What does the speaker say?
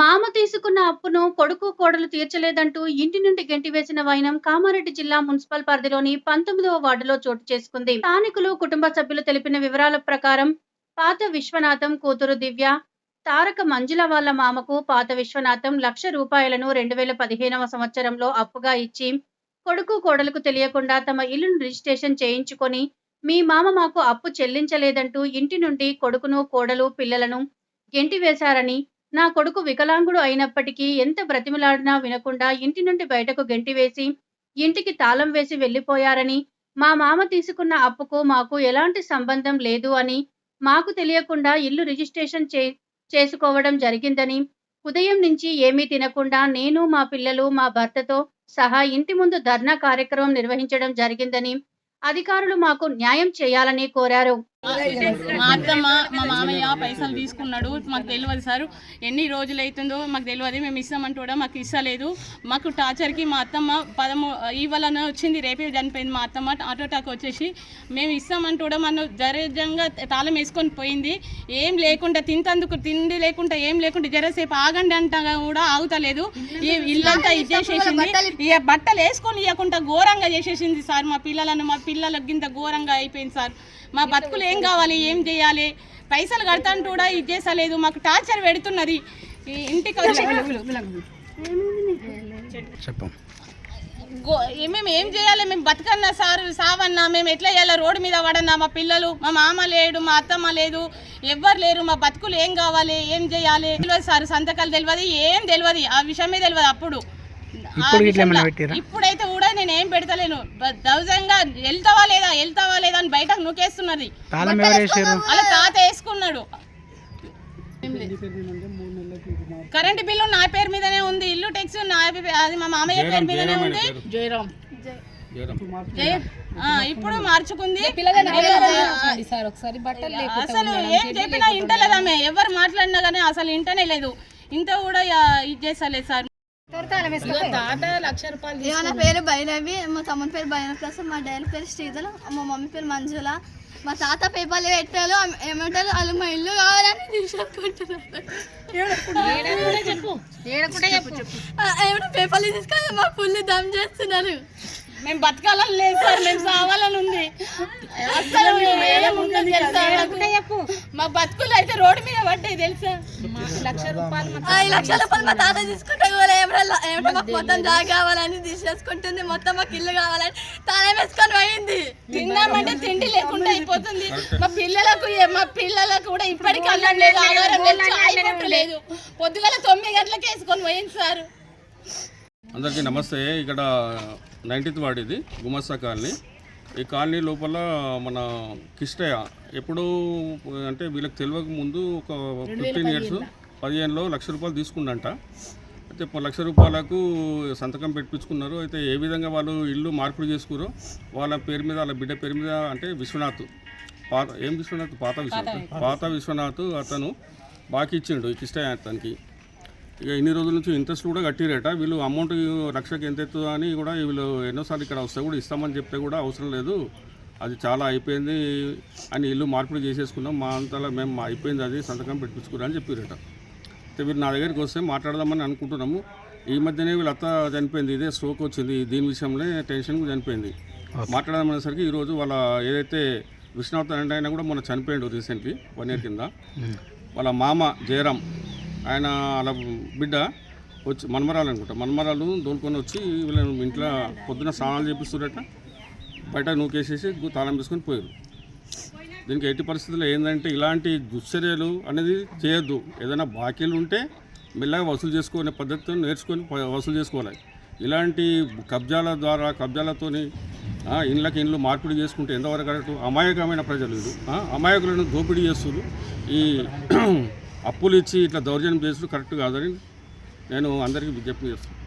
మామ తీసుకున్న అప్పును కొడుకు కోడలు తీర్చలేదంటూ ఇంటి నుండి గెంటివేసిన వైనం కామారెడ్డి జిల్లా మున్సిపల్ పరిధిలోని పంతొమ్మిదవ వార్డులో చోటు చేసుకుంది. స్థానికులు కుటుంబ సభ్యులు తెలిపిన వివరాల ప్రకారం పాత విశ్వనాథం కూతురు దివ్య తారక మంజుల వాళ్ళ మామకు పాత విశ్వనాథం లక్ష రూపాయలను రెండు వేల పదిహేనవ సంవత్సరంలో అప్పుగా ఇచ్చి కొడుకు కోడలకు తెలియకుండా తమ ఇల్లును రిజిస్ట్రేషన్ చేయించుకొని మీ మామ మాకు అప్పు చెల్లించలేదంటూ ఇంటి నుండి కొడుకును కోడలు పిల్లలను గెంటివేశారని నా కొడుకు వికలాంగుడు అయినప్పటికీ ఎంత బ్రతిమలాడినా వినకుండా ఇంటి నుండి బయటకు గెంటివేసి ఇంటికి తాళం వేసి వెళ్ళిపోయారని మా మామ తీసుకున్న అప్పుకు మాకు ఎలాంటి సంబంధం లేదు అని మాకు తెలియకుండా ఇల్లు రిజిస్ట్రేషన్ చే చేసుకోవడం జరిగిందని ఉదయం నుంచి ఏమీ తినకుండా నేను మా పిల్లలు మా భర్తతో సహా ఇంటి ముందు ధర్నా కార్యక్రమం నిర్వహించడం జరిగిందని అధికారులు మాకు న్యాయం చేయాలని కోరారు. మా అత్తమ్మ మా మామయ్య పైసలు తీసుకున్నాడు. మాకు తెలియదు సార్. ఎన్ని రోజులు అవుతుందో మాకు తెలియదు మేము ఇస్తామంటూ కూడా మాకు ఇస్తలేదు. మాకు టార్చర్కి మా అత్తమ్మ పదము ఇవ్వాలని వచ్చింది. రేపే చనిపోయింది మా అత్తమ్మ. ఆటో టాక్ వచ్చేసి మేము ఇస్తామంటూ కూడా మనం జరజంగా తాళం వేసుకొని పోయింది. ఏం లేకుండా తింతందుకు తిండి లేకుండా ఏం లేకుండా జరసేపు ఆగండి అంటగా కూడా ఆగుతలేదు. ఈ ఇల్లంతా ఇచ్చేసేసింది. ఇక బట్టలు వేసుకొని ఇవ్వకుండా ఘోరంగా చేసేసింది సార్ మా పిల్లలను. మా పిల్లలకు గింత ఘోరంగా అయిపోయింది సార్. మా బతుకులు ఏం కావాలి ఏం చేయాలి? పైసలు కడతాంటూ కూడా ఇది చేసలేదు మాకు టార్చర్ పెడుతున్నది. ఈ ఇంటికి వచ్చి చెప్పం. మేము ఏం చేయాలి? మేము బతకన్నా సార్ సావన్నా మేము ఎట్లా చేయాలి? రోడ్డు మీద పడన్నా మా పిల్లలు మా మామ లేడు మా అత్తమ్మ లేదు ఎవ్వరు లేరు మా బతుకులు ఏం కావాలి ఏం చేయాలి? తెలియదు సార్ సంతకాలు తెలియదు ఏం తెలియదు ఆ విషయమే తెలియదు అప్పుడు? ఇప్పుడైతే నేను ఏం పెడతలేను దౌర్జంగా వెళ్తావా లేదా వెళ్తావా లేదా అని బయటకు నూకేస్తున్నది అలా తాత వేసుకున్నాడు. కరెంట్ బిల్లు నా పేరు మీదనే ఉంది. ఇల్లు టెక్స్ నా అది మా మామయ్య పేరు మీదనే ఉంది. జయ- ఆ, ఇప్పుడు మార్చుకుంది. అసలు ఏం చెప్పినా ఇంటలేదు ఆమె ఎవరు మాట్లాడినా కానీ అసలు ఇంటనే లేదు. ఇంత కూడా ఇది చేస్తలేదు సార్. ఏమన్నా పేరు భైరవి మా తమ్ముని పేరు భైరవ ప్రసాద్ మా డాడీ పేరు శ్రీధర్ మా మమ్మీ పేరు మంజుల మా తాత పేపర్లు పెట్టారు. ఏమంటారు? వాళ్ళు మా ఇల్లు కావాలని తీసుకుంటున్నారు. పేపర్లు తీసుకొని మా ఫుల్ దమ్ చేస్తున్నారు. మేము బతకాలని లేదు సార్ మేము సావాలని ఉంది. నాకు. మా బతుకులు అయితే రోడ్డు మీద పడ్డాయి తెలుసా? ఐదు లక్షల రూపాయలు మా తాత తీసుకుంటే ఏమన్నా ఏమంటే మాకు మొత్తం జాగా కావాలని తీసేసుకుంటుంది మొత్తం మాకు ఇల్లు కావాలని తానే వేసుకొని పోయింది. తిందామంటే తిండి లేకుండా అయిపోతుంది. మా పిల్లలకు మా పిల్లలకు కూడా ఇప్పటికీ అన్నం లేదు ఆధారం లేదు చాయ్ కొట్టు లేదు. పొద్దుగల తొమ్మిది గంటలకు వేసుకొని పోయింది సార్. అందరికీ నమస్తే. ఇక్కడ నైన్టీన్త్ వార్డ్ ఇది గుమస్తా కాలనీ. ఈ కాలనీ లోపల మన కిష్టయ్య ఎప్పుడు అంటే వీళ్ళకి తెలియక ముందు ఒక ఫిఫ్టీన్ ఇయర్స్ పదిహేనులో. లక్ష రూపాయలు తీసుకుండంట అయితే లక్ష రూపాయలకు సంతకం పెట్టించుకున్నారు. అయితే ఏ విధంగా వాళ్ళు ఇల్లు మార్పిడి చేసుకురో వాళ్ళ పేరు మీద వాళ్ళ బిడ్డ పేరు మీద అంటే విశ్వనాథ్. పాత ఏం విశ్వనాథ్? పాత విశ్వనాథ్. పాత విశ్వనాథ్ అతను బాకీ ఇచ్చిండు కిష్టయ్య అతనికి ఇక ఇన్ని రోజుల నుంచి ఇంట్రెస్ట్ కూడా కట్టిరట. వీళ్ళు అమౌంట్ లక్షకి ఎంత ఎత్తు అని కూడా వీళ్ళు ఎన్నోసార్లు ఇక్కడ వస్తే కూడా ఇస్తామని చెప్తే కూడా అవసరం లేదు. అది చాలా అయిపోయింది అని ఇల్లు మార్పిడి చేసేసుకున్నాం. మా అంతలో మేము అయిపోయింది అది సంతకం పెట్టించుకురా అని చెప్పిరట. అయితే వీళ్ళు నా దగ్గరికి వస్తే మాట్లాడదామని అనుకుంటున్నాము. ఈ మధ్యనే వీళ్ళ అత్త చనిపోయింది ఇదే స్ట్రోక్ వచ్చింది దీని విషయంలో టెన్షన్ చనిపోయింది. మాట్లాడదామనేసరికి ఈరోజు వాళ్ళ ఏదైతే విష్ణువర్ధన్ అంటే ఆయన కూడా మొన్న చనిపోయాడు రీసెంట్లీ వన్ ఇయర్ కింద. వాళ్ళ మామ జయరాం ఆయన వాళ్ళ బిడ్డ వచ్చి మన్మరాలు అనుకుంటా మన్మరాలు దోలుకొని వచ్చి వీళ్ళని ఇంట్లో పొద్దున స్నానాలు చేపిస్తురట బయట నూకేసేసి తాళం తీసుకొని పోయారు. దీనికి ఎట్టి పరిస్థితుల్లో ఏంటంటే ఇలాంటి దుశ్చర్యలు అనేది చేయొద్దు. ఏదైనా బాకీలు ఉంటే మెల్లగా వసూలు చేసుకునే పద్ధతితో నేర్చుకొని వసూలు చేసుకోవాలి. ఇలాంటి కబ్జాల ద్వారా కబ్జాలతోని ఆ, ఇండ్లకి ఇండ్లు మార్పిడి చేసుకుంటే ఎంతవరకు కరెక్ట్ అమాయకమైన ప్రజలు వీళ్ళు. అమాయకులను దోపిడీ చేస్తున్నారు ఈ అప్పులు ఇచ్చి ఇట్లా దౌర్జన్యం చేసుడు కరెక్ట్ కాదని నేను అందరికీ విజ్ఞప్తి చేస్తున్నాను